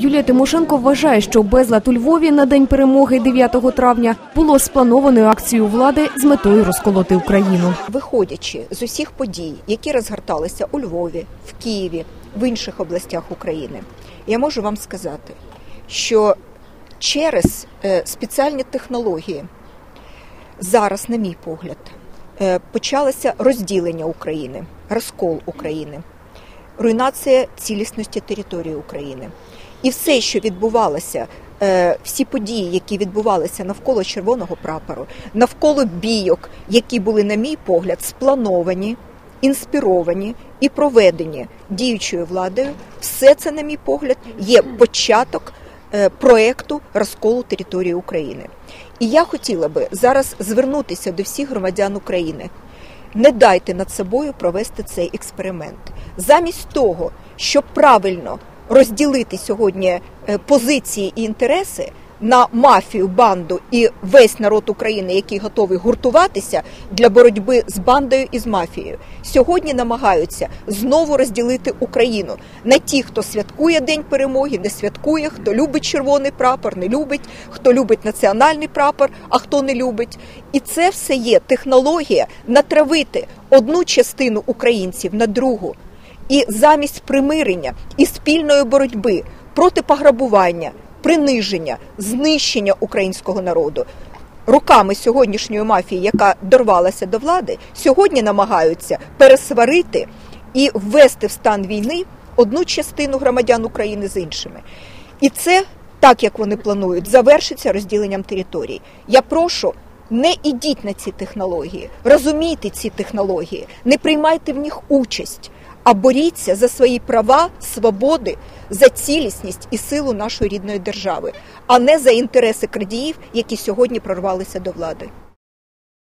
Юлія Тимошенко вважає, що безлад у Львові на день перемоги 9 травня було спланованою акцією влади з метою розколоти Україну. Виходячи з усіх подій, які розгорталися у Львові, в Києві, в інших областях України, я можу вам сказати, що через е, спеціальні технології зараз, на мій погляд, е, почалося розділення України, розкол України, руйнація цілісності території України. І все, що відбувалося, е, всі події, які відбувалися навколо червоного прапору, навколо бійок, які були, на мій погляд, сплановані, інспіровані і проведені діючою владою, все це, на мій погляд, є початок е, проекту розколу території України. І я хотіла би зараз звернутися до всіх громадян України. Не дайте над собою провести цей експеримент. Замість того, щоб правильно розділити сьогодні е, позиції і інтереси на мафію, банду і весь народ України, який готовий гуртуватися для боротьби з бандою і з мафією, сьогодні намагаються знову розділити Україну на ті, хто святкує День перемоги, не святкує, хто любить червоний прапор, не любить, хто любить національний прапор, а хто не любить. І це все є технологія натравити одну частину українців на другу. І замість примирення і спільної боротьби проти пограбування, приниження, знищення українського народу руками сьогоднішньої мафії, яка дорвалася до влади, сьогодні намагаються пересварити і ввести в стан війни одну частину громадян України з іншими. І це, так як вони планують, завершиться розділенням територій. Я прошу. Не ідіть на ці технології, розумійте ці технології, не приймайте в них участь, а боріться за свої права, свободи, за цілісність і силу нашої рідної держави, а не за інтереси крадіїв, які сьогодні прорвалися до влади.